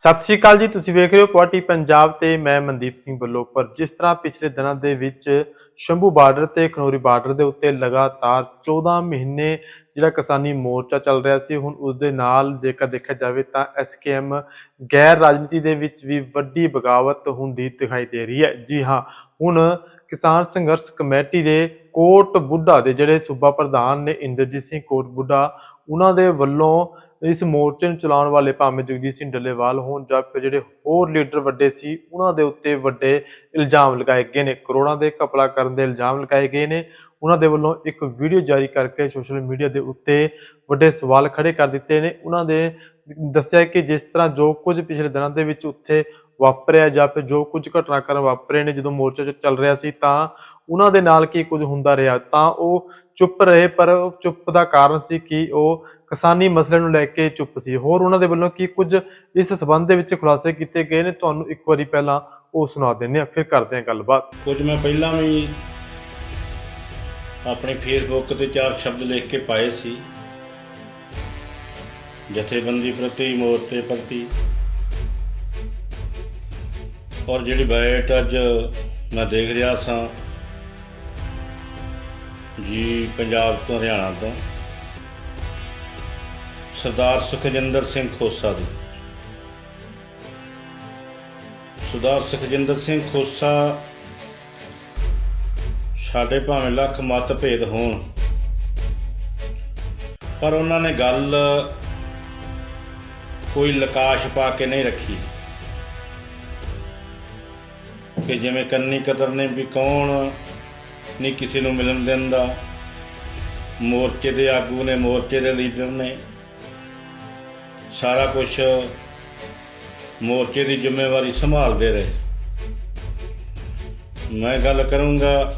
ਸਤਿ ਸ਼੍ਰੀ ਅਕਾਲ ਜੀ, ਤੁਸੀਂ ਵੇਖ ਰਹੇ ਹੋ ਕੁਆਟੀ ਪੰਜਾਬ ਤੇ ਮੈਂ ਮਨਦੀਪ ਸਿੰਘ ਬਲੋਪਰ ਜਿਸ ਤਰ੍ਹਾਂ ਪਿਛਲੇ ਦਿਨਾਂ ਦੇ ਵਿੱਚ ਸ਼ੰਭੂ ਬਾਰਡਰ ਤੇ ਖਨੌਰੀ ਬਾਰਡਰ ਦੇ ਉੱਤੇ ਲਗਾਤਾਰ 14 ਮਹੀਨੇ ਜਿਹੜਾ ਕਿਸਾਨੀ ਮੋਰਚਾ ਚੱਲ ਰਿਹਾ ਸੀ, ਹੁਣ ਉਸ ਦੇ ਨਾਲ ਜੇਕਰ ਦੇਖਿਆ ਜਾਵੇ ਤਾਂ ਐਸਕੇਐਮ ਗੈਰ ਰਾਜਨੀਤੀ ਦੇ ਵਿੱਚ ਵੀ ਵੱਡੀ ਬਗਾਵਤ ਹੁੰਦੀ ਦਿਖਾਈ ਦੇ ਰਹੀ ਹੈ। ਜੀ ਹਾਂ, ਹੁਣ ਕਿਸਾਨ ਸੰਘਰਸ਼ ਕਮੇਟੀ ਦੇ ਕੋਟ ਬੁੱਢਾ ਦੇ ਜਿਹੜੇ ਸੂਬਾ ਪ੍ਰਧਾਨ ਨੇ ਇੰਦਰਜੀਤ ਸਿੰਘ ਕੋਟ ਬੁੱਢਾ, ਉਹਨਾਂ ਦੇ ਵੱਲੋਂ ਇਸ ਮੋਰਚੇ ਨੂੰ ਚਲਾਉਣ ਵਾਲੇ ਭਾਵੇਂ ਜਗਜੀਤ ਸਿੰਘ ਡੱਲੇਵਾਲ ਹੋਣ ਜਾਂ ਫਿਰ ਜਿਹੜੇ ਹੋਰ ਲੀਡਰ ਵੱਡੇ ਸੀ, ਉਹਨਾਂ ਦੇ ਉੱਤੇ ਵੱਡੇ ਇਲਜ਼ਾਮ ਲਗਾਏ ਗਏ ਨੇ। ਕਰੋੜਾਂ ਦੇ ਘਪਲਾ ਕਰਨ ਦੇ ਇਲਜ਼ਾਮ ਲਗਾਏ ਗਏ ਨੇ। ਉਹਨਾਂ ਦੇ ਵੱਲੋਂ ਇੱਕ ਵੀਡੀਓ ਜਾਰੀ ਕਰਕੇ ਸੋਸ਼ਲ ਮੀਡੀਆ ਦੇ ਉੱਤੇ ਵੱਡੇ ਸਵਾਲ ਖੜੇ ਕਰ ਦਿੱਤੇ ਨੇ। ਉਹਨਾਂ ਦੇ ਦੱਸਿਆ ਕਿ ਜਿਸ ਤਰ੍ਹਾਂ ਜੋ ਕੁਝ ਪਿਛਲੇ ਦਿਨਾਂ ਦੇ ਵਿੱਚ ਉੱਥੇ ਵਾਪਰਿਆ ਜਾਂ ਫਿਰ ਜੋ ਕੁਝ ਘਟਨਾਕ੍ਰਮ ਵਾਪਰੇ ਨੇ, ਜਦੋਂ ਮੋਰਚਾ ਚੱਲ ਰਿਹਾ ਸੀ, ਤਾਂ ਉਹਨਾਂ ਦੇ ਨਾਲ ਕੀ ਕੁਝ ਹੁੰਦਾ ਰਿਹਾ? ਤਾਂ ਉਹ ਚੁੱਪ ਰਹੇ, ਪਰ ਚੁੱਪ ਦਾ ਕਾਰਨ ਸੀ ਕਿ ਉਹ ਕਿਸਾਨੀ ਮਸਲੇ ਨੂੰ ਲੈ ਕੇ ਚੁੱਪ ਸੀ। ਹੋਰ ਉਹਨਾਂ ਦੇ ਵੱਲੋਂ ਕੀ ਕੁਝ ਇਸ ਸਬੰਧ ਦੇ ਵਿੱਚ ਖੁਲਾਸੇ ਕੀਤੇ ਗਏ ਨੇ, ਤੁਹਾਨੂੰ ਇੱਕ ਵਾਰੀ ਪਹਿਲਾਂ ਉਹ ਸੁਣਾ ਦਿੰਦੇ ਆ ਫਿਰ ਕਰਦੇ ਹਾਂ ਗੱਲਬਾਤ। ਕੁਝ ਮੈਂ ਪਹਿਲਾਂ ਵੀ ਆਪਣੇ ਫੇਸਬੁੱਕ ਤੇ ਚਾਰ ਸ਼ਬਦ ਲਿਖ ਕੇ ਪਾਏ ਸੀ। ਜਥੇਬੰਦੀ ਪ੍ਰਤੀ, ਮੋਰਚੇ ਪ੍ਰਤੀ। ਔਰ ਜਿਹੜੀ ਬੈਠ ਅੱਜ ਮੈਂ ਦੇਖ ਰਿਹਾ ਸਾਂ, ਜੀ ਪੰਜਾਬ ਤੋਂ, ਹਰਿਆਣਾ ਤੋਂ। ਸਰਦਾਰ ਸੁਖਜਿੰਦਰ ਸਿੰਘ ਖੋਸਾ ਦੀ। ਸਰਦਾਰ ਸੁਖਜਿੰਦਰ ਸਿੰਘ ਖੋਸਾ, ਸਾਡੇ ਭਾਵੇਂ ਲੱਖ ਮਤਭੇਦ ਹੋਣ, ਪਰ ਉਹਨਾਂ ਨੇ ਗੱਲ ਕੋਈ ਲਕਾਸ਼ ਪਾ ਕੇ ਨਹੀਂ ਰੱਖੀ। ਕਿ ਜਿਵੇਂ ਕੰਨੀ ਕਦਰ ਨੇ ਵੀ ਕੌਣ ਨਹੀਂ ਕਿਸੇ ਨੂੰ ਮਿਲਣ ਦਿੰਦਾ, ਮੋਰਚੇ ਦੇ ਆਗੂ ਨੇ, ਮੋਰਚੇ ਦੇ ਲੀਡਰ ਨੇ ਸਾਰਾ ਕੁਝ ਮੋਰਚੇ ਦੀ ਜ਼ਿੰਮੇਵਾਰੀ ਸੰਭਾਲਦੇ ਰਹੇ। ਮੈਂ ਗੱਲ ਕਰੂੰਗਾ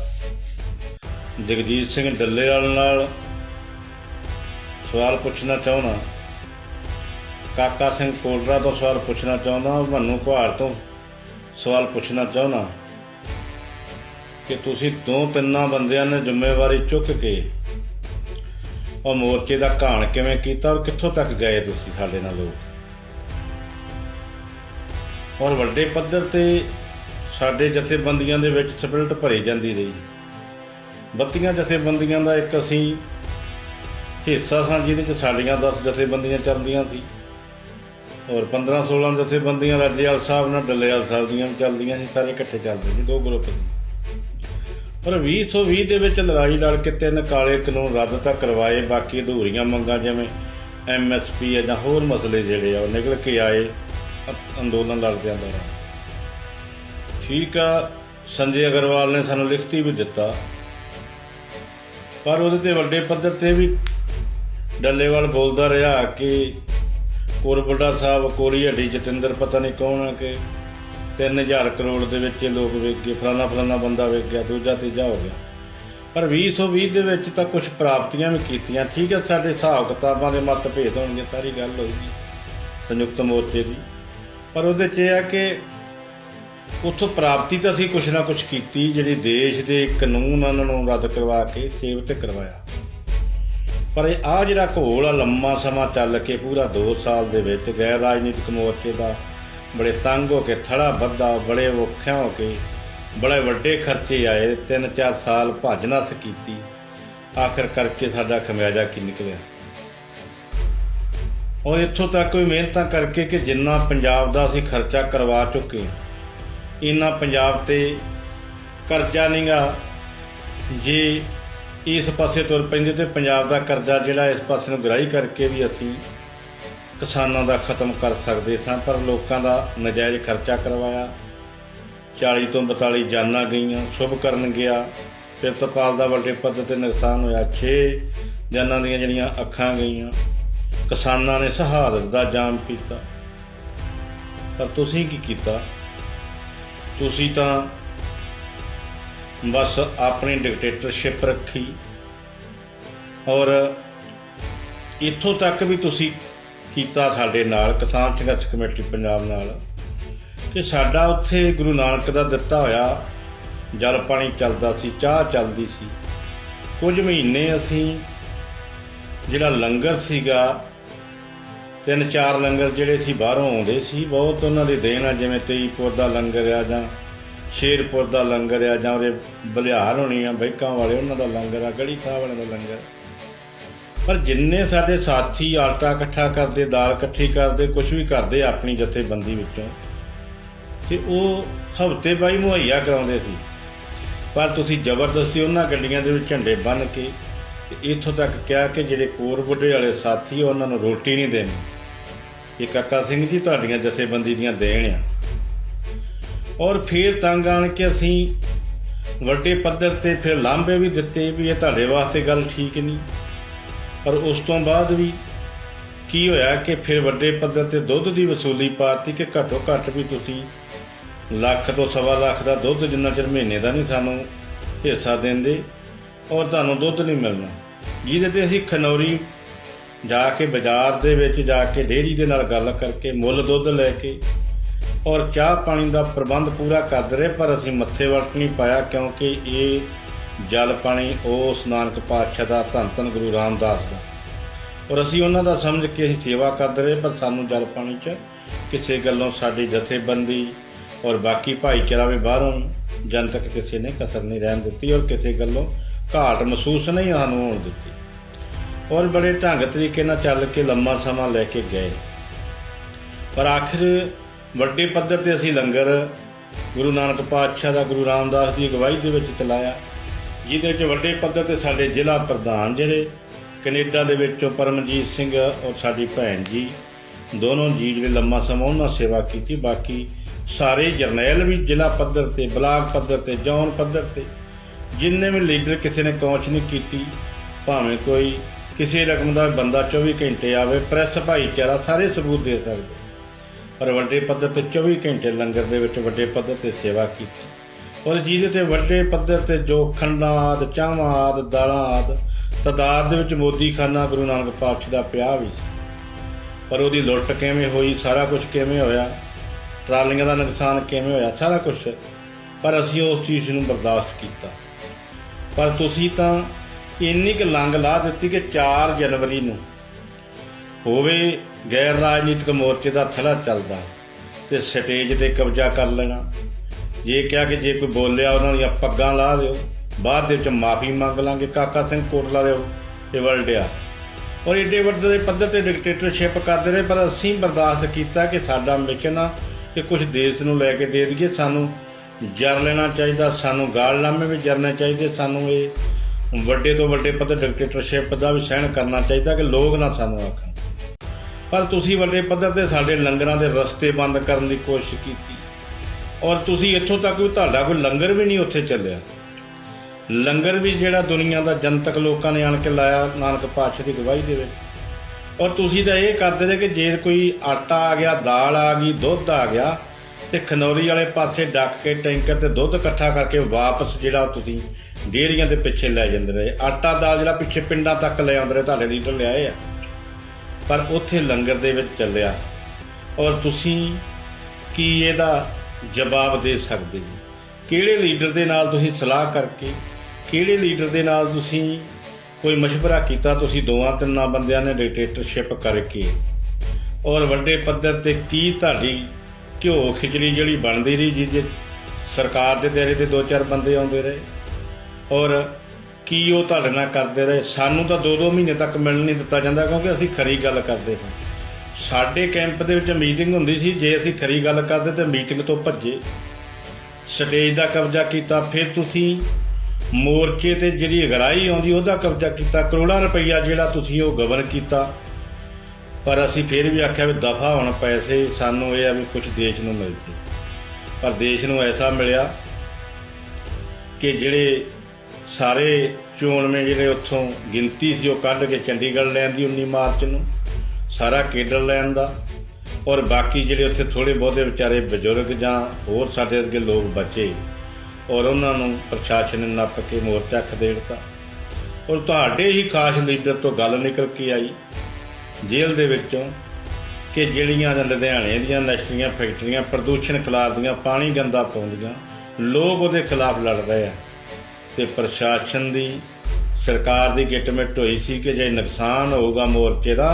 ਜਗਜੀਤ ਸਿੰਘ ਡੱਲੇਵਾਲ ਨਾਲ। ਸਵਾਲ ਪੁੱਛਣਾ ਚਾਹੁੰਦਾ। ਕਾਕਾ ਸਿੰਘ ਕੋਲਰਾ ਤੋਂ ਸਵਾਲ ਪੁੱਛਣਾ ਚਾਹੁੰਦਾ। ਮਨੂੰ ਕੁਹਾੜ ਤੋਂ ਸਵਾਲ ਪੁੱਛਣਾ ਚਾਹੁੰਦਾ। ਕਿ ਤੁਸੀਂ ਦੋ ਤਿੰਨਾਂ ਬੰਦਿਆਂ ਨੇ ਜ਼ਿੰਮੇਵਾਰੀ ਚੁੱਕ ਕੇ ਉਹ ਮੋਰਚੇ ਦਾ ਘਾਣ ਕਿਵੇਂ ਕੀਤਾ ਔਰ ਕਿੱਥੋਂ ਤੱਕ ਗਏ ਤੁਸੀਂ ਸਾਡੇ ਨਾਲ ਲੋਕ? ਔਰ ਵੱਡੇ ਪੱਧਰ ਤੇ ਸਾਡੇ ਜਥੇਬੰਦੀਆਂ ਦੇ ਵਿੱਚ ਸਪਿਰਟ ਭਰੀ ਜਾਂਦੀ ਰਹੀ। ਬੱਤੀਆਂ ਜਥੇਬੰਦੀਆਂ ਦਾ ਇੱਕ ਅਸੀਂ ਹਿੱਸਾ ਸਾਂ, ਜਿਹਦੇ ਚ ਸਾਡੀਆਂ 10 ਜਥੇਬੰਦੀਆਂ ਚੱਲਦੀਆਂ ਸੀ। ਔਰ 15 16 ਜਥੇਬੰਦੀਆਂ ਰਾਜੇਵਾਲ ਸਾਹਿਬ ਨਾਲ, ਡੱਲੇਵਾਲ ਸਾਹਿਬ ਦੀਆਂ ਵੀ ਚੱਲਦੀਆਂ ਸੀ, ਸਾਰੇ ਇਕੱਠੇ ਚੱਲਦੇ ਸੀ, ਦੋ ਗਰੁੱਪ ਸੀ। ਪਰ 2020 ਦੇ ਵਿੱਚ ਲੜਾਈ ਲੜ ਕੇ ਤਿੰਨ ਕਾਲੇ ਕਾਨੂੰਨ ਰੱਦ ਤਾਂ ਕਰਵਾਏ, ਬਾਕੀ ਅਧੂਰੀਆਂ ਮੰਗਾਂ ਜਿਵੇਂ ਐਮਐਸਪੀ ਜਾਂ ਹੋਰ ਮਸਲੇ ਜਿਹੜੇ ਆ, ਉਹ ਨਿਕਲ ਕੇ ਆਏ ਅੰਦੋਲਨ ਲੜਦਿਆਂ ਦੌਰਾਨ। ਠੀਕ ਆ, ਸੰਜੇ ਅਗਰਵਾਲ ਨੇ ਸਾਨੂੰ ਲਿਖਤੀ ਵੀ ਦਿੱਤਾ, ਪਰ ਉਹਦੇ ਤੇ ਵੱਡੇ ਪੱਧਰ ਤੇ ਵੀ ਡੱਲੇਵਾਲ ਬੋਲਦਾ ਰਿਹਾ ਕਿ ਕੋਰਬੜਾ ਸਾਹਿਬ, ਕੋਰੀ ਹੱਡੀ ਜਤਿੰਦਰ, ਪਤਾ ਨਹੀਂ ਕੌਣ ਆ ਕਿ 3000 ਕਰੋੜ ਦੇ ਵਿੱਚ ਇਹ ਲੋਕ ਵੇਚ ਗਏ ਫਲਾਣਾ ਫਲਾਣਾ ਬੰਦਾ ਵੇਚ ਗਿਆ, ਦੂਜਾ ਤੀਜਾ ਹੋ ਗਿਆ। ਪਰ 2020 ਦੇ ਵਿੱਚ ਤਾਂ ਕੁਝ ਪ੍ਰਾਪਤੀਆਂ ਵੀ ਕੀਤੀਆਂ। ਠੀਕ ਹੈ, ਸਾਡੇ ਹਿਸਾਬ ਕਿਤਾਬਾਂ ਦੇ ਮਤ ਭੇਦ ਹੋਣਗੇ, ਸਾਰੀ ਗੱਲ ਹੋਏਗੀ ਸੰਯੁਕਤ ਮੋਰਚੇ ਦੀ। ਪਰ ਉਹਦੇ 'ਚ ਇਹ ਆ ਕਿ ਉੱਥੋਂ ਪ੍ਰਾਪਤੀ ਤਾਂ ਅਸੀਂ ਕੁਝ ਨਾ ਕੁਝ ਕੀਤੀ, ਜਿਹੜੀ ਦੇਸ਼ ਦੇ ਕਾਨੂੰਨ ਉਹਨਾਂ ਨੂੰ ਰੱਦ ਕਰਵਾ ਕੇ ਸੇਵ ਤੇ ਕਰਵਾਇਆ। ਪਰ ਇਹ ਆ ਜਿਹੜਾ ਘੋਲ ਆ, ਲੰਮਾ ਸਮਾਂ ਚੱਲ ਕੇ ਪੂਰਾ 2 ਸਾਲ ਦੇ ਵਿੱਚ ਗੈਰ ਰਾਜਨੀਤਿਕ ਮੋਰਚੇ ਦਾ ਬੜੇ ਤੰਗ ਹੋ ਕੇ ਥੜਾ ਬੱਧਾ, ਬੜੇ ਔਖਿਆ ਹੋ ਕੇ, ਬੜੇ ਵੱਡੇ ਖਰਚੇ ਆਏ 3-4 ਸਾਲ ਭੱਜ ਨੱਸ ਕੀਤੀ। ਆਖਰ ਕਰਕੇ ਸਾਡਾ ਖਮਿਆਜਾ ਕੀ ਨਿਕਲਿਆ? ਔਰ ਇੱਥੋਂ ਤੱਕ ਵੀ ਮਿਹਨਤਾਂ ਕਰਕੇ ਕਿ ਜਿੰਨਾ ਪੰਜਾਬ ਦਾ ਅਸੀਂ ਖਰਚਾ ਕਰਵਾ ਚੁੱਕੇ ਇੰਨਾ ਪੰਜਾਬ ਤੇ ਕਰਜ਼ਾ ਨਹੀਂਗਾ ਜੇ ਇਸ ਪਾਸੇ ਤੁਰ ਪੈਂਦੇ ਤੇ ਪੰਜਾਬ ਦਾ ਕਰਜ਼ਾ ਜਿਹੜਾ ਇਸ ਪਾਸੇ ਨੂੰ ਗ੍ਰਾਹੀ ਕਰਕੇ ਵੀ ਅਸੀਂ ਕਿਸਾਨਾਂ ਦਾ ਖਤਮ ਕਰ ਸਕਦੇ ਸਾਂ, ਪਰ ਲੋਕਾਂ ਦਾ ਨਜਾਇਜ਼ ਖਰਚਾ ਕਰਵਾਇਆ। 40 ਤੋਂ 42 ਜਾਨਾਂ ਗਈਆਂ, ਸ਼ੁਭ ਕਰਨ ਗਿਆ। ਪਿਰਤਪਾਲ ਦਾ ਵੱਡੇ ਪੱਧਰ ਤੇ ਨੁਕਸਾਨ ਹੋਇਆ। 6 ਜਾਨਾਂ ਦੀਆਂ ਜਿਹੜੀਆਂ ਅੱਖਾਂ ਗਈਆਂ, ਕਿਸਾਨਾਂ ਨੇ ਸ਼ਹਾਦਤ ਦਾ ਜਾਮ ਪੀਤਾ। ਪਰ ਤੁਸੀਂ ਕੀ ਕੀਤਾ? ਤੁਸੀਂ ਤਾਂ ਬਸ ਆਪਣੀ ਡਿਕਟੇਟਰਸ਼ਿਪ ਰੱਖੀ। ਔਰ ਇੱਥੋਂ ਤੱਕ ਵੀ ਤੁਸੀਂ ਕੀਤਾ ਸਾਡੇ ਨਾਲ, ਕਿਸਾਨ ਸੰਘਰਸ਼ ਕਮੇਟੀ ਪੰਜਾਬ ਨਾਲ ਕਿ ਸਾਡਾ ਉੱਥੇ ਗੁਰੂ ਨਾਨਕ ਦਾ ਦਿੱਤਾ ਹੋਇਆ ਜਲ ਪਾਣੀ ਚੱਲਦਾ ਸੀ, ਚਾਹ ਚੱਲਦੀ ਸੀ। ਕੁਝ ਮਹੀਨੇ ਅਸੀਂ ਜਿਹੜਾ ਲੰਗਰ ਸੀਗਾ, ਤਿੰਨ ਚਾਰ ਲੰਗਰ ਜਿਹੜੇ ਸੀ ਬਾਹਰੋਂ ਆਉਂਦੇ ਸੀ, ਬਹੁਤ ਉਹਨਾਂ ਦੀ ਦੇਣ ਆ, ਜਿਵੇਂ ਤੇਈਪੁਰ ਦਾ ਲੰਗਰ ਆ ਜਾਂ ਸ਼ੇਰਪੁਰ ਦਾ ਲੰਗਰ ਆ ਜਾਂ ਉਹਦੇ ਬਲਿਹਾਰ ਹੋਣੀ ਆ, ਬੈਕਾਂ ਵਾਲੇ, ਉਹਨਾਂ ਦਾ ਲੰਗਰ ਆ, ਗੜੀ ਸਾਹਿਬ ਵਾਲਿਆਂ ਦਾ ਲੰਗਰ। ਪਰ ਜਿੰਨੇ ਸਾਡੇ ਸਾਥੀ ਆਟਾ ਇਕੱਠਾ ਕਰਦੇ, ਦਾਲ ਇਕੱਠੀ ਕਰਦੇ ਕੁਝ ਵੀ ਕਰਦੇ ਆਪਣੀ ਜਥੇਬੰਦੀ ਵਿੱਚੋਂ, ਤੇ ਉਹ ਹਫ਼ਤੇ ਬਾਈ ਮੁਹੱਈਆ ਕਰਾਉਂਦੇ ਸੀ। ਪਰ ਤੁਸੀਂ ਜ਼ਬਰਦਸਤੀ ਉਹਨਾਂ ਗੱਡੀਆਂ ਦੇ ਵਿੱਚ ਝੰਡੇ ਬੰਨ੍ਹ ਕੇ ਤੇ ਇੱਥੋਂ ਤੱਕ ਕਿਹਾ ਕਿ ਜਿਹੜੇ ਕੋਰ ਬੁੱਢੇ ਵਾਲੇ ਸਾਥੀ ਉਹਨਾਂ ਨੂੰ ਰੋਟੀ ਨਹੀਂ ਦੇਣੀ। ਇਹ ਕਾਕਾ ਸਿੰਘ ਜੀ ਤੁਹਾਡੀਆਂ ਜਥੇਬੰਦੀ ਦੀਆਂ ਦੇਣ ਆ। ਔਰ ਫਿਰ ਤੰਗ ਆਣ ਕੇ ਅਸੀਂ ਵੱਡੇ ਪੱਧਰ ਤੇ ਫਿਰ ਲਾਂਭੇ ਵੀ ਦਿੱਤੇ ਵੀ ਇਹ ਤੁਹਾਡੇ ਵਾਸਤੇ ਗੱਲ ਠੀਕ ਨਹੀਂ। ਪਰ ਉਸ ਤੋਂ ਬਾਅਦ ਵੀ ਕੀ ਹੋਇਆ ਕਿ ਫਿਰ ਵੱਡੇ ਪੱਧਰ ਤੇ ਦੁੱਧ ਦੀ ਵਸੂਲੀ ਪਾਤੀ ਕਿ ਘੱਟੋ ਘੱਟ ਵੀ ਤੁਸੀਂ ਲੱਖ ਤੋਂ ਸਵਾ ਲੱਖ ਦਾ ਦੁੱਧ ਜਿੰਨਾ ਚਿਰ ਮਹੀਨੇ ਦਾ ਨਹੀਂ ਸਾਨੂੰ ਹਿੱਸਾ ਦਿੰਦੇ ਔਰ ਤੁਹਾਨੂੰ ਦੁੱਧ ਨਹੀਂ ਮਿਲਣਾ। ਜਿਹਦੇ ਤੇ ਅਸੀਂ ਖਨੌਰੀ ਜਾ ਕੇ ਬਾਜ਼ਾਰ ਦੇ ਵਿੱਚ ਜਾ ਕੇ ਡੇਅਰੀ ਦੇ ਨਾਲ ਗੱਲ ਕਰਕੇ ਮੁੱਲ ਦੁੱਧ ਲੈ ਕੇ ਔਰ ਚਾਹ ਪਾਣੀ ਦਾ ਪ੍ਰਬੰਧ ਪੂਰਾ ਕਰਦੇ ਰਹੇ ਪਰ ਅਸੀਂ ਮੱਥੇ ਵਲਟ ਨਹੀਂ ਪਾਇਆ ਕਿਉਂਕਿ ਇਹ ਜਲ ਪਾਣੀ ਉਸ ਨਾਨਕ ਪਾਤਸ਼ਾਹ ਦਾ, ਧੰਨ ਧੰਨ ਗੁਰੂ ਰਾਮਦਾਸ ਦਾ। ਔਰ ਅਸੀਂ ਉਹਨਾਂ ਦਾ ਸਮਝ ਕੇ ਅਸੀਂ ਸੇਵਾ ਕਰਦੇ ਰਹੇ, ਪਰ ਸਾਨੂੰ ਜਲ ਪਾਣੀ 'ਚ ਕਿਸੇ ਗੱਲੋਂ ਸਾਡੀ ਜਥੇਬੰਦੀ ਔਰ ਬਾਕੀ ਭਾਈਚਾਰਾ ਵੀ ਬਾਹਰੋਂ ਜਨਤਕ ਕਿਸੇ ਨੇ ਕਸਰ ਨਹੀਂ ਰਹਿਣ ਦਿੱਤੀ ਔਰ ਕਿਸੇ ਗੱਲੋਂ ਘਾਟ ਮਹਿਸੂਸ ਨਹੀਂ ਸਾਨੂੰ ਹੋਣ ਦਿੱਤੀ। ਔਰ ਬੜੇ ਢੰਗ ਤਰੀਕੇ ਨਾਲ ਚੱਲ ਕੇ ਲੰਮਾ ਸਮਾਂ ਲੈ ਕੇ ਗਏ। ਪਰ ਆਖਿਰ ਵੱਡੇ ਪੱਧਰ ਤੇ ਅਸੀਂ ਲੰਗਰ ਗੁਰੂ ਨਾਨਕ ਪਾਤਸ਼ਾਹ ਦਾ, ਗੁਰੂ ਰਾਮਦਾਸ ਦੀ ਅਗਵਾਈ ਦੇ ਵਿੱਚ ਚਲਾਇਆ। ਜਿਹਦੇ ਵਿੱਚ ਵੱਡੇ ਪੱਧਰ ਤੇ ਸਾਡੇ ਜ਼ਿਲ੍ਹਾ ਪ੍ਰਧਾਨ ਜਿਹੜੇ, ਕੈਨੇਡਾ ਦੇ ਵਿੱਚੋਂ ਪਰਮਜੀਤ ਸਿੰਘ ਔਰ ਸਾਡੀ ਭੈਣ ਜੀ, ਦੋਨੋਂ ਜੀ ਜਿਹੜੇ ਲੰਮਾ ਸਮਾਂ ਉਹਨਾਂ ਸੇਵਾ ਕੀਤੀ, ਬਾਕੀ ਸਾਰੇ ਜਰਨੈਲ ਵੀ ਜ਼ਿਲ੍ਹਾ ਪੱਧਰ ਤੇ, ਬਲਾਕ ਪੱਧਰ ਤੇ, ਜ਼ੋਨ ਪੱਧਰ ਤੇ, ਜਿੰਨੇ ਵੀ ਲੀਡਰ ਕਿਸੇ ਨੇ ਪਹੁੰਚ ਨਹੀਂ ਕੀਤੀ, ਭਾਵੇਂ ਕੋਈ ਕਿਸੇ ਰਕਮ ਦਾ ਬੰਦਾ 24 ਘੰਟੇ ਆਵੇ, ਪ੍ਰੈਸ, ਭਾਈਚਾਰਾ ਸਾਰੇ ਸਬੂਤ ਦੇ ਸਕਦੇ। ਪਰ ਵੱਡੇ ਪੱਧਰ ਤੇ 24 ਘੰਟੇ ਲੰਗਰ ਦੇ ਵਿੱਚ ਵੱਡੇ ਪੱਧਰ ਤੇ ਸੇਵਾ ਕੀਤੀ। ਔਰ ਜਿਹਦੇ ਤੇ ਵੱਡੇ ਪੱਧਰ ਤੇ ਜੋ ਖੰਡਾਂ ਆਦ ਚਾਵਾਂ ਆਦ ਦਾਲਾਂ ਆਦ ਤਦਾਦ ਦੇ ਵਿੱਚ ਮੋਦੀ ਖਾਨਾ ਗੁਰੂ ਨਾਨਕ ਪਾਤਸ਼ਾਹ ਦਾ ਪਿਆ ਵੀ ਪਰ ਉਹਦੀ ਲੁੱਟ ਕਿਵੇਂ ਹੋਈ, ਸਾਰਾ ਕੁਝ ਕਿਵੇਂ ਹੋਇਆ, ਟਰਾਲੀਆਂ ਦਾ ਨੁਕਸਾਨ ਕਿਵੇਂ ਹੋਇਆ, ਸਾਰਾ ਕੁਝ ਪਰ ਅਸੀਂ ਉਸ ਚੀਜ਼ ਨੂੰ ਬਰਦਾਸ਼ਤ ਕੀਤਾ। ਪਰ ਤੁਸੀਂ ਤਾਂ ਇੰਨੀ ਕੁ ਲੰਗ ਲਾ ਦਿੱਤੀ ਕਿ 4 ਜਨਵਰੀ ਨੂੰ ਹੋਵੇ ਗੈਰ ਰਾਜਨੀਤਿਕ ਮੋਰਚੇ ਦਾ ਥੜਾ ਚੱਲਦਾ ਤੇ ਸਟੇਜ ਤੇ ਕਬਜ਼ਾ ਕਰ ਲੈਣਾ ਜੇ ਕਿਹਾ ਕਿ ਜੇ ਕੋਈ ਬੋਲਿਆ, ਉਹਨਾਂ ਦੀਆਂ ਪੱਗਾਂ ਲਾ ਦਿਓ। ਬਾਅਦ ਦੇ ਵਿੱਚ ਮਾਫੀ ਮੰਗ ਲਾਂਗੇ। ਕਾਕਾ ਸਿੰਘ ਕੋਟਲਾ ਦੇ ਇਹ ਵਰਡਿਆ ਔਰ ਏਡੇ ਵੱਡੇ ਪੱਧਰ ਤੇ ਡਿਕਟੇਟਰਸ਼ਿਪ ਕਰਦੇ ਰਹੇ, ਪਰ ਅਸੀਂ ਬਰਦਾਸ਼ਤ ਕੀਤਾ ਕਿ ਸਾਡਾ ਮਿਸ਼ਨ ਆ ਕਿ ਕੁਝ ਦੇਸ਼ ਨੂੰ ਲੈ ਕੇ ਦੇ ਦਈਏ। ਸਾਨੂੰ ਜਰ ਲੈਣਾ ਚਾਹੀਦਾ, ਸਾਨੂੰ ਗਾਲਨਾਮੇ ਵੀ ਜਰਨੇ ਚਾਹੀਦੇ। ਸਾਨੂੰ ਇਹ ਵੱਡੇ ਤੋਂ ਵੱਡੇ ਪੱਧਰ ਡਿਕਟੇਟਰਸ਼ਿਪ ਦਾ ਵੀ ਸਹਿਣ ਕਰਨਾ ਚਾਹੀਦਾ ਕਿ ਲੋਕ ਨਾ ਸਾਨੂੰ ਆਖਣ। ਪਰ ਤੁਸੀਂ ਵੱਡੇ ਪੱਧਰ ਤੇ ਸਾਡੇ ਲੰਗਰਾਂ ਦੇ ਰਸਤੇ ਬੰਦ ਕਰਨ ਦੀ ਕੋਸ਼ਿਸ਼ ਕੀਤੀ। ਔਰ ਤੁਸੀਂ ਇੱਥੋਂ ਤੱਕ ਵੀ ਤੁਹਾਡਾ ਕੋਈ ਲੰਗਰ ਵੀ ਨਹੀਂ ਉੱਥੇ ਚੱਲਿਆ। ਲੰਗਰ ਵੀ ਜਿਹੜਾ ਦੁਨੀਆ ਦਾ ਜਨਤਕ ਲੋਕਾਂ ਨੇ ਆਣ ਕੇ ਲਾਇਆ, ਨਾਨਕ ਪਾਤਸ਼ਾਹ ਦੀ ਗਵਾਹੀ ਦੇ ਵਿੱਚ ਔਰ ਤੁਸੀਂ ਤਾਂ ਇਹ ਕਰਦੇ ਰਹੇ ਕਿ ਜੇ ਕੋਈ ਆਟਾ ਆ ਗਿਆ, ਦਾਲ ਆ ਗਈ, ਦੁੱਧ ਆ ਗਿਆ, ਤੇ ਖਨੌਰੀ ਵਾਲੇ ਪਾਸੇ ਡੱਕ ਕੇ ਟੈਂਕਰ ਤੇ ਦੁੱਧ ਇਕੱਠਾ ਕਰਕੇ ਵਾਪਸ ਜਿਹੜਾ ਤੁਸੀਂ ਡੇਅਰੀਆਂ ਦੇ ਪਿੱਛੇ ਲੈ ਜਾਂਦੇ ਰਹੇ। ਆਟਾ, ਦਾਲ ਜਿਹੜਾ ਪਿੱਛੇ ਪਿੰਡਾਂ ਤੱਕ ਲੈ ਆਉਂਦੇ ਰਹੇ, ਤੁਹਾਡੇ ਲੀਡਰ ਲਿਆਏ ਆ। ਪਰ ਉੱਥੇ ਲੰਗਰ ਦੇ ਵਿੱਚ ਚੱਲਿਆ। ਔਰ ਤੁਸੀਂ ਕੀ ਇਹਦਾ ਜਵਾਬ ਦੇ ਸਕਦੇ ਜੀ ਕਿਹੜੇ ਲੀਡਰ ਦੇ ਨਾਲ ਤੁਸੀਂ ਸਲਾਹ ਕਰਕੇ, ਕਿਹੜੇ ਲੀਡਰ ਦੇ ਨਾਲ ਤੁਸੀਂ ਕੋਈ ਮਸ਼ਵਰਾ ਕੀਤਾ, ਤੁਸੀਂ ਦੋਵਾਂ ਤਿੰਨਾਂ ਬੰਦਿਆਂ ਨੇ ਡਿਕਟੇਟਰਸ਼ਿਪ ਕਰਕੇ? ਔਰ ਵੱਡੇ ਪੱਧਰ ਤੇ ਕੀ ਤੁਹਾਡੀ ਘਿਓ ਖਿਚੜੀ ਜਿਹੜੀ ਬਣਦੀ ਰਹੀ ਜੀ ਜੇ ਸਰਕਾਰ ਦੇ ਦੇਰੇ ਤੇ ਦੋ ਚਾਰ ਬੰਦੇ ਆਉਂਦੇ ਰਹੇ? ਔਰ ਕੀ ਉਹ ਤੁਹਾਡੇ ਨਾਲ ਕਰਦੇ ਰਹੇ? ਸਾਨੂੰ ਤਾਂ 2-2 ਮਹੀਨੇ ਤੱਕ ਮਿਲਣ ਨਹੀਂ ਦਿੱਤਾ ਜਾਂਦਾ ਕਿਉਂਕਿ ਅਸੀਂ ਖਰੀ ਗੱਲ ਕਰਦੇ ਹਾਂ। ਸਾਡੇ ਕੈਂਪ ਦੇ ਵਿੱਚ ਮੀਟਿੰਗ ਹੁੰਦੀ ਸੀ, ਜੇ ਅਸੀਂ ਖਰੀ ਗੱਲ ਕਰਦੇ ਤੇ ਮੀਟਿੰਗ ਤੋਂ ਭੱਜੇ। ਸਟੇਜ ਦਾ ਕਬਜ਼ਾ ਕੀਤਾ, ਫਿਰ ਤੁਸੀਂ ਮੋਰਚੇ ਤੇ ਜਿਹੜੀ ਅਗਰਾਈ ਆਉਂਦੀ, ਉਹਦਾ ਕਬਜ਼ਾ ਕੀਤਾ। ਕਰੋੜਾਂ ਰੁਪਈਆ ਜਿਹੜਾ ਤੁਸੀਂ ਉਹ ਗਵਨ ਕੀਤਾ। ਪਰ ਅਸੀਂ ਫਿਰ ਵੀ ਆਖਿਆ ਵੀ ਦਫਾ ਹੁਣ ਪੈਸੇ, ਸਾਨੂੰ ਇਹ ਆ ਵੀ ਕੁਝ ਦੇਸ਼ ਨੂੰ ਮਿਲ ਜੇ। ਪਰ ਦੇਸ਼ ਨੂੰ ਐਸਾ ਮਿਲਿਆ ਕਿ ਜਿਹੜੇ ਸਾਰੇ ਚੋਣਵੇਂ ਜਿਹੜੇ ਉੱਥੋਂ ਗਿਣਤੀ ਸੀ, ਉਹ ਕੱਢ ਕੇ ਚੰਡੀਗੜ੍ਹ ਲੈਣ ਦੀ 19 ਮਾਰਚ ਨੂੰ। ਸਾਰਾ ਕੇਡਰ ਲੈਣ ਦਾ ਔਰ ਬਾਕੀ ਜਿਹੜੇ ਉੱਥੇ ਥੋੜੇ ਬਹੁਤੇ ਵਿਚਾਰੇ ਬਜ਼ੁਰਗ ਜਾਂ ਹੋਰ ਸਾਡੇ ਅੱਗੇ ਲੋਕ ਬਚੇ ਔਰ ਉਹਨਾਂ ਨੂੰ ਪ੍ਰਸ਼ਾਸਨ ਨੇ ਨੱਪ ਕੇ ਮੋਰਚਾ ਖਦੇੜਤਾ ਔਰ ਤੁਹਾਡੇ ਹੀ ਖਾਸ ਲੀਡਰ ਤੋਂ ਗੱਲ ਨਿਕਲ ਕੇ ਆਈ ਜੇਲ੍ਹ ਦੇ ਵਿੱਚੋਂ ਕਿ ਜਿਹੜੀਆਂ ਲੁਧਿਆਣੇ ਦੀਆਂ ਇੰਡਸਟਰੀਆਂ ਫੈਕਟਰੀਆਂ, ਪ੍ਰਦੂਸ਼ਣ ਖਿਲਾਰਦੀਆਂ ਪਾਣੀ ਗੰਦਾ ਪਾਉਂਦੀਆਂ, ਲੋਕ ਉਹਦੇ ਖਿਲਾਫ ਲੜ ਰਹੇ ਆ ਤੇ ਪ੍ਰਸ਼ਾਸਨ ਦੀ ਸਰਕਾਰ ਦੀ ਗਿਟਮਿਟ ਹੋਈ ਸੀ ਕਿ ਜੇ ਨੁਕਸਾਨ ਹੋਊਗਾ ਮੋਰਚੇ ਦਾ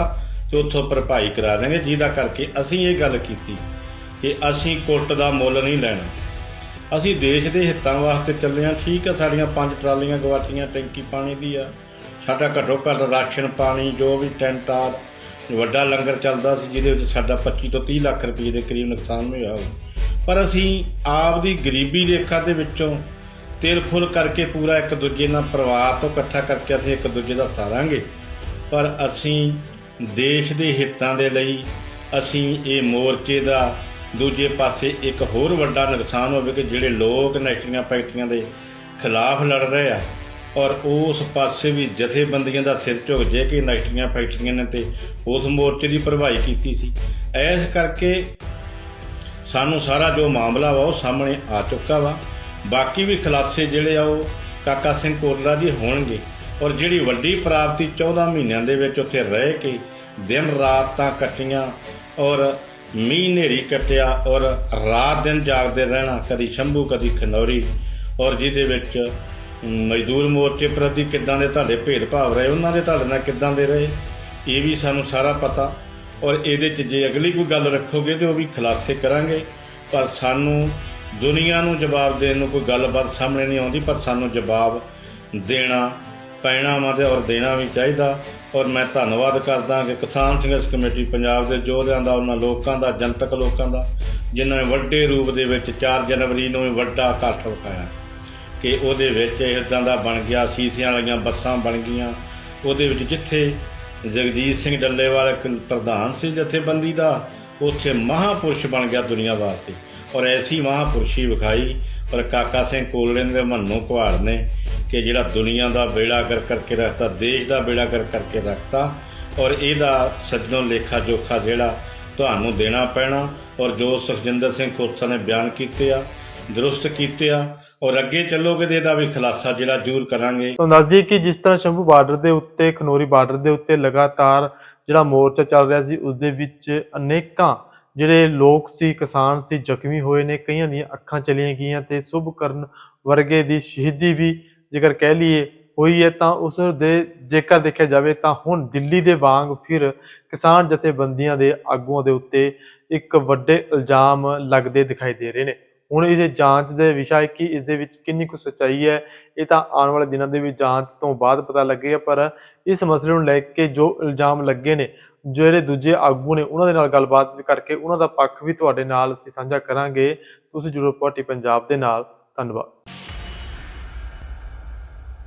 ਤੇ ਉੱਥੋਂ ਭਰਪਾਈ ਕਰਾ ਦਾਂਗੇ ਜਿਹਦਾ ਕਰਕੇ ਅਸੀਂ ਇਹ ਗੱਲ ਕੀਤੀ ਕਿ ਅਸੀਂ ਕੁੱਟ ਦਾ ਮੁੱਲ ਨਹੀਂ ਲੈਣਾ। ਅਸੀਂ ਦੇਸ਼ ਦੇ ਹਿੱਤਾਂ ਵਾਸਤੇ ਚੱਲੇ ਹਾਂ, ਠੀਕ ਆ, ਸਾਡੀਆਂ ਪੰਜ ਟਰਾਲੀਆਂ ਗਵਾਚੀਆਂ ਟੈਂਕੀ ਪਾਣੀ ਦੀ ਆ। ਸਾਡਾ ਘੱਟੋ ਘੱਟ ਰਾਸ਼ਨ ਪਾਣੀ, ਜੋ ਵੀ ਟੈਂਟ ਆ, ਵੱਡਾ ਲੰਗਰ ਚੱਲਦਾ ਸੀ, ਜਿਹਦੇ ਵਿੱਚ ਸਾਡਾ 25 ਤੋਂ 30 ਲੱਖ ਰੁਪਏ ਦੇ ਕਰੀਬ ਨੁਕਸਾਨ ਹੋਇਆ ਹੋ ਪਰ ਅਸੀਂ ਆਪ ਦੀ ਗਰੀਬੀ ਰੇਖਾ ਦੇ ਵਿੱਚੋਂ ਤਿਲ ਫੁੱਲ ਕਰਕੇ ਪੂਰਾ ਇੱਕ ਦੂਜੇ ਨਾਲ ਪਰਿਵਾਰ ਤੋਂ ਇਕੱਠਾ ਕਰਕੇ ਅਸੀਂ ਇੱਕ ਦੂਜੇ ਦਾ ਸਾਰਾਂਗੇ। ਪਰ ਅਸੀਂ ਦੇਸ਼ ਦੇ ਹਿੱਤਾਂ ਦੇ ਲਈ ਅਸੀਂ ਇਹ ਮੋਰਚੇ ਦਾ ਦੂਜੇ ਪਾਸੇ ਇੱਕ ਹੋਰ ਵੱਡਾ ਨੁਕਸਾਨ ਹੋਵੇ ਕਿ ਜਿਹੜੇ ਲੋਕ ਨੈਸ਼ਨਲ ਫੈਕਟਰੀਆਂ ਦੇ ਖਿਲਾਫ ਲੜ ਰਹੇ ਆ ਔਰ ਉਸ ਪਾਸੇ ਵੀ ਜਥੇਬੰਦੀਆਂ ਦਾ ਸਿਰ ਝੁਕ ਜੇ ਕਿ ਨੈਸ਼ਨਲ ਫੈਕਟਰੀਆਂ ਨੇ ਤੇ ਉਸ ਮੋਰਚੇ ਦੀ ਭਰਵਾਈ ਕੀਤੀ ਸੀ। ਐਸ ਕਰਕੇ ਸਾਨੂੰ ਸਾਰਾ ਜੋ ਮਾਮਲਾ ਵਾ ਉਹ ਸਾਹਮਣੇ ਆ ਚੁੱਕਾ ਵਾ। ਬਾਕੀ ਵੀ ਖੁਲਾਸੇ ਜਿਹੜੇ ਆ ਉਹ ਕਾਕਾ ਸਿੰਘ ਕੋਟਲਾ ਜੀ ਹੋਣਗੇ। ਔਰ ਜਿਹੜੀ ਵੱਡੀ ਪ੍ਰਾਪਤੀ 14 ਮਹੀਨਿਆਂ ਦੇ ਵਿੱਚ ਉੱਥੇ ਰਹਿ ਕੇ ਦਿਨ ਰਾਤ ਤਾਂ ਕੱਟੀਆਂ ਔਰ ਮੀਂਹ ਹਨੇਰੀ ਕੱਟਿਆ ਔਰ ਰਾਤ ਦਿਨ ਜਾਗਦੇ ਰਹਿਣਾ, ਕਦੀ ਸ਼ੰਭੂ, ਕਦੀ ਖਨੌਰੀ ਔਰ ਜਿਹਦੇ ਵਿੱਚ ਮਜ਼ਦੂਰ ਮੋਰਚੇ ਪ੍ਰਤੀ ਕਿੱਦਾਂ ਦੇ ਤੁਹਾਡੇ ਭੇਦਭਾਵ ਰਹੇ, ਉਹਨਾਂ ਦੇ ਤੁਹਾਡੇ ਨਾਲ ਕਿੱਦਾਂ ਦੇ ਰਹੇ, ਇਹ ਵੀ ਸਾਨੂੰ ਸਾਰਾ ਪਤਾ ਔਰ ਇਹਦੇ 'ਚ ਜੇ ਅਗਲੀ ਕੋਈ ਗੱਲ ਰੱਖੋਗੇ ਤੇ ਉਹ ਵੀ ਖੁਲਾਸੇ ਕਰਾਂਗੇ, ਪਰ ਸਾਨੂੰ ਦੁਨੀਆ ਨੂੰ ਜਵਾਬ ਦੇਣ ਨੂੰ ਕੋਈ ਗੱਲਬਾਤ ਸਾਹਮਣੇ ਨਹੀਂ ਆਉਂਦੀ, ਪਰ ਸਾਨੂੰ ਜਵਾਬ ਦੇਣਾ ਪੈਣਾ ਵਾ ਤੇ ਔਰ ਦੇਣਾ ਵੀ ਚਾਹੀਦਾ। ਔਰ ਮੈਂ ਧੰਨਵਾਦ ਕਰਦਾ ਕਿ ਕਿਸਾਨ ਸੰਘਰਸ਼ ਕਮੇਟੀ ਪੰਜਾਬ ਦੇ ਯੋਧਿਆਂ ਦਾ, ਉਹਨਾਂ ਲੋਕਾਂ ਦਾ, ਜਨਤਕ ਲੋਕਾਂ ਦਾ, ਜਿਨ੍ਹਾਂ ਨੇ ਵੱਡੇ ਰੂਪ ਦੇ ਵਿੱਚ 4 ਜਨਵਰੀ ਨੂੰ ਵੀ ਵੱਡਾ ਇਕੱਠ ਵਿਖਾਇਆ। ਕਿ ਉਹਦੇ ਵਿੱਚ ਇਦਾਂ ਦਾ ਬਣ ਗਿਆ, ਸੀਸਿਆਂ ਵਾਲੀਆਂ ਬੱਸਾਂ ਬਣ ਗਈਆਂ। ਉਹਦੇ ਵਿੱਚ ਜਿੱਥੇ ਜਗਜੀਤ ਸਿੰਘ ਡੱਲੇਵਾਲ ਇੱਕ ਪ੍ਰਧਾਨ ਸੀ ਜਥੇਬੰਦੀ ਦਾ, ਉੱਥੇ ਮਹਾਪੁਰਸ਼ ਬਣ ਗਿਆ ਦੁਨੀਆ ਵਾਸਤੇ ਔਰ ਐਸੀ ਮਹਾਪੁਰਸ਼ੀ ਵਿਖਾਈ ਪਰ ਕਾਕਾ ਸਿੰਘ ਕੋਲੜੇ ਦੇ ਮੰਨੂ ਕੁਹਾੜ ਨੇ ਕਿ ਜਿਹੜਾ ਦੁਨੀਆ ਦਾ ਬੇੜਾ ਕਰ ਕਰਕੇ ਰੱਖਤਾ, ਦੇਸ਼ ਦਾ ਬੇੜਾ ਕਰ ਕਰਕੇ ਰੱਖਤਾ ਔਰ ਇਹਦਾ ਸੱਜਣੋਂ ਲੇਖਾ ਜੋਖਾ ਜਿਹੜਾ ਤੁਹਾਨੂੰ ਦੇਣਾ ਪੈਣਾ ਔਰ ਜੋ ਸੁਖਜਿੰਦਰ ਸਿੰਘ ਖੋਸਾ ਨੇ ਬਿਆਨ ਕੀਤੇ ਆ, ਦਰੁਸਤ ਕੀਤੇ ਆ ਔਰ ਅੱਗੇ ਚੱਲੋਗੇ ਤੇ ਇਹਦਾ ਵੀ ਖੁਲਾਸਾ ਜਿਹੜਾ ਜ਼ਰੂਰ ਕਰਾਂਗੇ। ਤਾਂ ਦੱਸਦੀ ਕਿ ਜਿਸ ਤਰ੍ਹਾਂ ਸ਼ੰਭੂ ਬਾਰਡਰ ਦੇ ਉੱਤੇ, ਖਨੋਰੀ ਬਾਰਡਰ ਦੇ ਉੱਤੇ ਲਗਾਤਾਰ ਜਿਹੜਾ ਮੋਰਚਾ ਚੱਲ ਰਿਹਾ ਸੀ ਉਸ ਦੇ ਵਿੱਚ ਅਨੇਕਾਂ ਜਿਹੜੇ ਲੋਕ ਸੀ, ਕਿਸਾਨ ਸੀ, ਜ਼ਖਮੀ ਹੋਏ ਨੇ, ਕਈਆਂ ਦੀਆਂ ਅੱਖਾਂ ਚਲੀਆਂ ਗਈਆਂ ਤੇ ਸੁਭ ਕਰਨ ਵਰਗੇ ਦੀ ਸ਼ਹੀਦੀ ਵੀ ਜੇਕਰ ਕਹਿ ਲਈਏ ਹੋਈ ਹੈ ਤਾਂ ਉਸ ਦੇ ਜੇਕਰ ਦੇਖਿਆ ਜਾਵੇ ਤਾਂ ਹੁਣ ਦਿੱਲੀ ਦੇ ਵਾਂਗ ਫਿਰ ਕਿਸਾਨ ਜਥੇਬੰਦੀਆਂ ਦੇ ਆਗੂਆਂ ਦੇ ਉੱਤੇ ਇੱਕ ਵੱਡੇ ਇਲਜ਼ਾਮ ਲੱਗਦੇ ਦਿਖਾਈ ਦੇ ਰਹੇ ਨੇ। ਹੁਣ ਇਸ ਜਾਂਚ ਦੇ ਵਿਸ਼ਾ ਹੈ ਕਿ ਇਸ ਦੇ ਵਿੱਚ ਕਿੰਨੀ ਕੁ ਸੱਚਾਈ ਹੈ, ਇਹ ਤਾਂ ਆਉਣ ਵਾਲੇ ਦਿਨਾਂ ਦੇ ਵਿੱਚ ਜਾਂਚ ਤੋਂ ਬਾਅਦ ਪਤਾ ਲੱਗੇਗਾ, ਪਰ ਇਸ ਮਸਲੇ ਨੂੰ ਲੈ ਕੇ ਜੋ ਇਲਜ਼ਾਮ ਲੱਗੇ ਨੇ ਜਿਹੜੇ ਦੂਜੇ ਆਗੂ ਨੇ ਉਹਨਾਂ ਦੇ ਨਾਲ ਗੱਲਬਾਤ ਕਰਕੇ ਉਹਨਾਂ ਦਾ ਪੱਖ ਵੀ ਤੁਹਾਡੇ ਨਾਲ ਅਸੀਂ ਸਾਂਝਾ ਕਰਾਂਗੇ। ਤੁਸੀਂ ਜੁੜੋ ਪਾਰਟੀ ਪੰਜਾਬ ਦੇ ਨਾਲ। ਧੰਨਵਾਦ।